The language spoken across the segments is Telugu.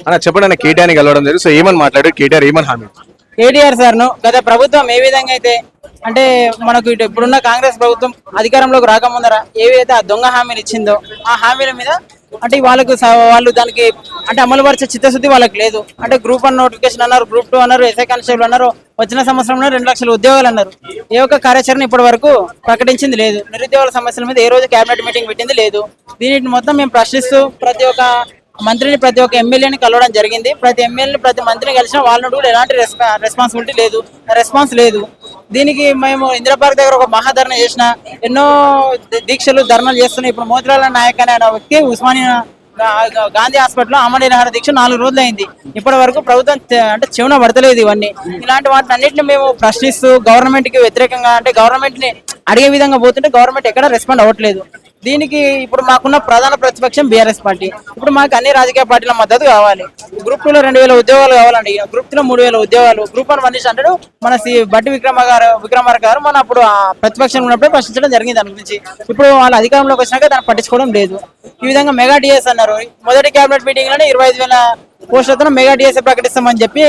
అన్న చెప్పండి అన్న కేటీఆర్ కలవడం జరిగింది. సో ఏమని మాట్లాడారు? కేటీఆర్ ఏమని హామీ కేటీఆర్ సార్ను గత ప్రభుత్వం ఏ విధంగా అయితే అంటే మనకు ఇటు ఇప్పుడున్న కాంగ్రెస్ ప్రభుత్వం అధికారంలోకి రాకముందర ఏవైతే ఆ దొంగ హామీలు ఇచ్చిందో ఆ హామీల మీద అంటే వాళ్ళకు వాళ్ళు దానికి అంటే అమలు పరిచే చిత్తశుద్ధి వాళ్ళకి లేదు. అంటే గ్రూప్ వన్ నోటిఫికేషన్ అన్నారు గ్రూప్ టూ అన్నారు ఎస్ఐ కానిస్టేబుల్ అన్నారు వచ్చిన సంవత్సరంలో రెండు లక్షల ఉద్యోగాలు అన్నారు. ఏ ఒక్క కార్యాచరణ ఇప్పటి వరకు ప్రకటించింది లేదు. నిరుద్యోగుల సమస్యల మీద ఏ రోజు కేబినెట్ మీటింగ్ పెట్టింది లేదు. దీనిని మొత్తం మేము ప్రశ్నిస్తూ ప్రతి ఒక్క మంత్రిని ప్రతి ఒక్క ఎమ్మెల్యేని కలవడం జరిగింది. ప్రతి ఎమ్మెల్యేని ప్రతి మంత్రిని కలిసిన వాళ్ళని కూడా ఎలాంటి రెస్పా- రెస్పాన్సిబిలిటీ లేదు. రెస్పాన్స్ లేదు. దీనికి మేము ఇందిరా పార్క్ దగ్గర ఒక మహాధరణ చేసిన ఎన్నో దీక్షలు ధర్నాలు చేస్తున్నాయి ఇప్పుడు మోతిలాల నాయక్ అనే వ్యక్తి ఉస్మానియా గాంధీ హాస్పిటల్లో అమర నిరాహార దీక్ష నాలుగు రోజులు అయింది ఇప్పటి వరకు ప్రభుత్వం అంటే చెవున పడతలేదు ఇవన్నీ. ఇలాంటి వాటిని అన్నింటిని మేము ప్రశ్నిస్తూ గవర్నమెంట్కి వ్యతిరేకంగా అంటే గవర్నమెంట్ని అడిగే విధంగా పోతుంటే గవర్నమెంట్ ఎక్కడ రెస్పాండ్ అవ్వట్లేదు. దీనికి ఇప్పుడు మాకున్న ప్రధాన ప్రతిపక్షం బీఆర్ఎస్ పార్టీ. ఇప్పుడు మాకు అన్ని రాజకీయ పార్టీల మద్దతు కావాలి. గ్రూప్ టూలో రెండు వేల ఉద్యోగాలు కావాలండి. గ్రూప్ త్రీలో మూడు వేల ఉద్యోగాలు. గ్రూప్ వన్ మనిషి అంటాడు మన సి బట్టి విక్రమ గారు విక్రమార్క గారు మన అప్పుడు ఆ ప్రతిపక్షం ఉన్నప్పుడే ప్రశ్నించడం జరిగింది దాని గురించి. ఇప్పుడు వాళ్ళ అధికారంలోకి వచ్చినాక దాన్ని పట్టించుకోవడం లేదు. ఈ విధంగా మెగా డిఎస్ అన్నారు. మొదటి కేబినెట్ మీటింగ్లోనే ఇరవై ఐదు వేల పోస్టులతో మెగా డిఎస్ ప్రకటిస్తామని చెప్పి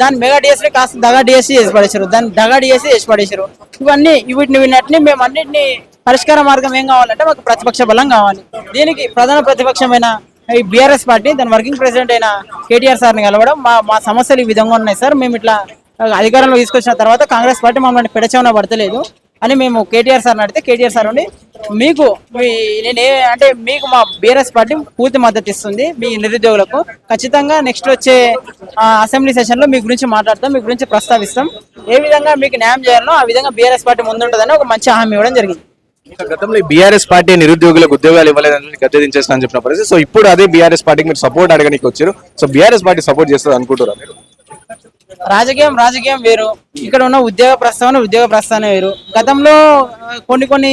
దాన్ని మెగా డిఎస్సీ కాస్త దగా డిఎస్సీ చేసి పడేశారు దాన్ని దగా డిఎస్సీ చేసి పడేశారు ఇవన్నీ వీటిని విన్నట్టుని మేము అన్నింటినీ పరిష్కార మార్గం ఏం కావాలంటే మాకు ప్రతిపక్ష బలం కావాలి. దీనికి ప్రధాన ప్రతిపక్షమైన ఈ బీఆర్ఎస్ పార్టీ దాని వర్కింగ్ ప్రెసిడెంట్ అయిన కేటీఆర్ సార్ని కలవడం మా మా సమస్యలు ఈ విధంగా ఉన్నాయి సార్. మేము ఇట్లా అధికారంలో తీసుకొచ్చిన తర్వాత కాంగ్రెస్ పార్టీ మమ్మల్ని పెడచవన పడతలేదు అని మేము కేటీఆర్ సార్ని అడిగితే కేటీఆర్ సార్ ఉండి మీకు నేను ఏ అంటే మీకు మా బీఆర్ఎస్ పార్టీ పూర్తి మద్దతు ఇస్తుంది మీ నిరుద్యోగులకు. ఖచ్చితంగా నెక్స్ట్ వచ్చే ఆ, అసెంబ్లీ సెషన్లో మీ గురించి మాట్లాడతాం మీ గురించి ప్రస్తావిస్తాం. ఏ విధంగా మీకు న్యాయం చేయాలో ఆ విధంగా బీఆర్ఎస్ పార్టీ ముందుంటుందని ఒక మంచి హామీ ఇవ్వడం జరిగింది. గతంలో బీఆర్ఎస్ పార్టీ నిరుద్యోగులకు ఉద్యోగాలు ఇవ్వలేదని గద్దె దించేస్తా అని చెప్పిన పరిస్థితి. సో ఇప్పుడు అదే బీఆర్ఎస్ పార్టీకి మీరు సపోర్ట్ అడగడానికి వచ్చారు. సో బీఆర్ఎస్ పార్టీ సపోర్ట్ చేస్తుంది అనుకుంటారా మీరు? రాజకీయం రాజకీయం వేరు. ఇక్కడ ఉన్న ఉద్యోగ ప్రస్తావన ఉద్యోగ ప్రస్తావన వేరు. గతంలో కొన్ని కొన్ని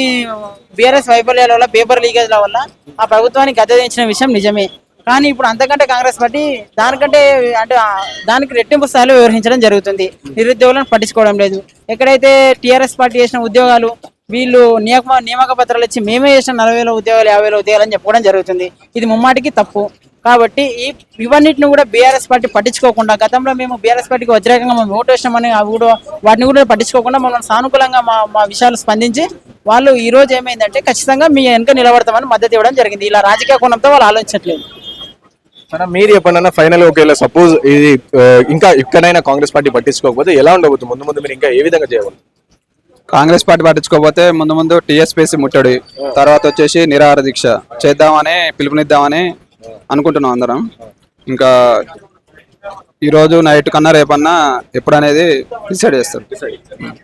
బీఆర్ఎస్ వైఫల్యాల వల్ల పేపర్ లీకేజ్ల వల్ల ఆ ప్రభుత్వానికి గద్దెదించిన విషయం నిజమే. కానీ ఇప్పుడు అంతకంటే కాంగ్రెస్ పార్టీ దానికంటే అంటే దానికి రెట్టింపు స్థాయిలో వ్యవహరించడం జరుగుతుంది. నిరుద్యోగులను పట్టించుకోవడం లేదు. ఎక్కడైతే టీఆర్ఎస్ పార్టీ చేసిన ఉద్యోగాలు వీళ్ళు నియమ నియామక పత్రాలు ఇచ్చి మేమే చేసిన నలభై వేల ఉద్యోగాలు యాభై వేల ఉద్యోగాలు అని చెప్పుకోవడం జరుగుతుంది. ఇది ముమ్మాటికి తప్పు. కాబట్టి ఈ ఇవన్నిటిని కూడా బీఆర్ఎస్ పార్టీ పట్టించుకోకుండా గతంలో మేము బీఆర్ఎస్ పార్టీకి వ్యతిరేకంగా మేము ఓటు వేసినామని అవి కూడా వాటిని కూడా పట్టించుకోకుండా మమ్మల్ని సానుకూలంగా మా మా విషయాలు స్పందించి వాళ్ళు ఈ రోజు ఏమైందంటే ఖచ్చితంగా మీ వెనుక నిలబడతామని మద్దతు ఇవ్వడం జరిగింది. ఇలా రాజకీయ కోణంతో వాళ్ళు ఆలోచించట్లేదు. మీరు చెప్పండి అన్న ఫైనల్ ఒకవేళ సపోజ్ ఇది ఇంకా ఇక్కడైనా కాంగ్రెస్ పార్టీ పట్టించుకోకపోతే ఎలా ఉండబోతుంది? ముందు ముందు మీరు ఇంకా ఏ విధంగా చేయవచ్చు కాంగ్రెస్ పార్టీ పట్టించుకోకపోతే ముందు ముందు టీఎస్పీసీ ముట్టడి. తర్వాత వచ్చేసి నిరాహార దీక్ష. చేద్దామని పిలుపునిద్దామని అనుకుంటున్నాం అందరం. ఇంకా ఈ రోజు నైట్ కన్నా రేపన్నా ఎప్పుడనేది డిసైడ్ చేస్తారు.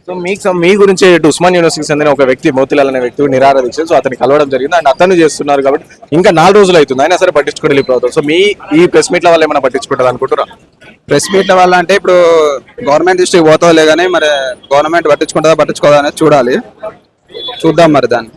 సో మీకు మీ గురించి ఇటు ఉస్మాన్ యూనివర్సిటీకి చెందిన ఒక వ్యక్తి మోతిలాల్ అనే వ్యక్తి నిరాహార దీక్ష సో అతన్ని కలవడం జరిగింది. అండ్ అతను చేస్తున్నారు కాబట్టి ఇంకా నాలుగు రోజులు అవుతుంది. అయినా సరే పట్టించుకోవడం ఈ ప్రభుత్వం సో మీ ఈ ప్రెస్ మీట్ల వల్ల ఏమైనా పట్టించుకుంటారు అనుకుంటున్నారా? ప్రెస్ మీట్ల వల్ల అంటే ఇప్పుడు గవర్నమెంట్ దృష్టికి పోతావులే కానీ మరి గవర్నమెంట్ పట్టించుకుంటుందా పట్టించుకోదా అనేది చూడాలి. చూద్దాం మరి దాన్ని.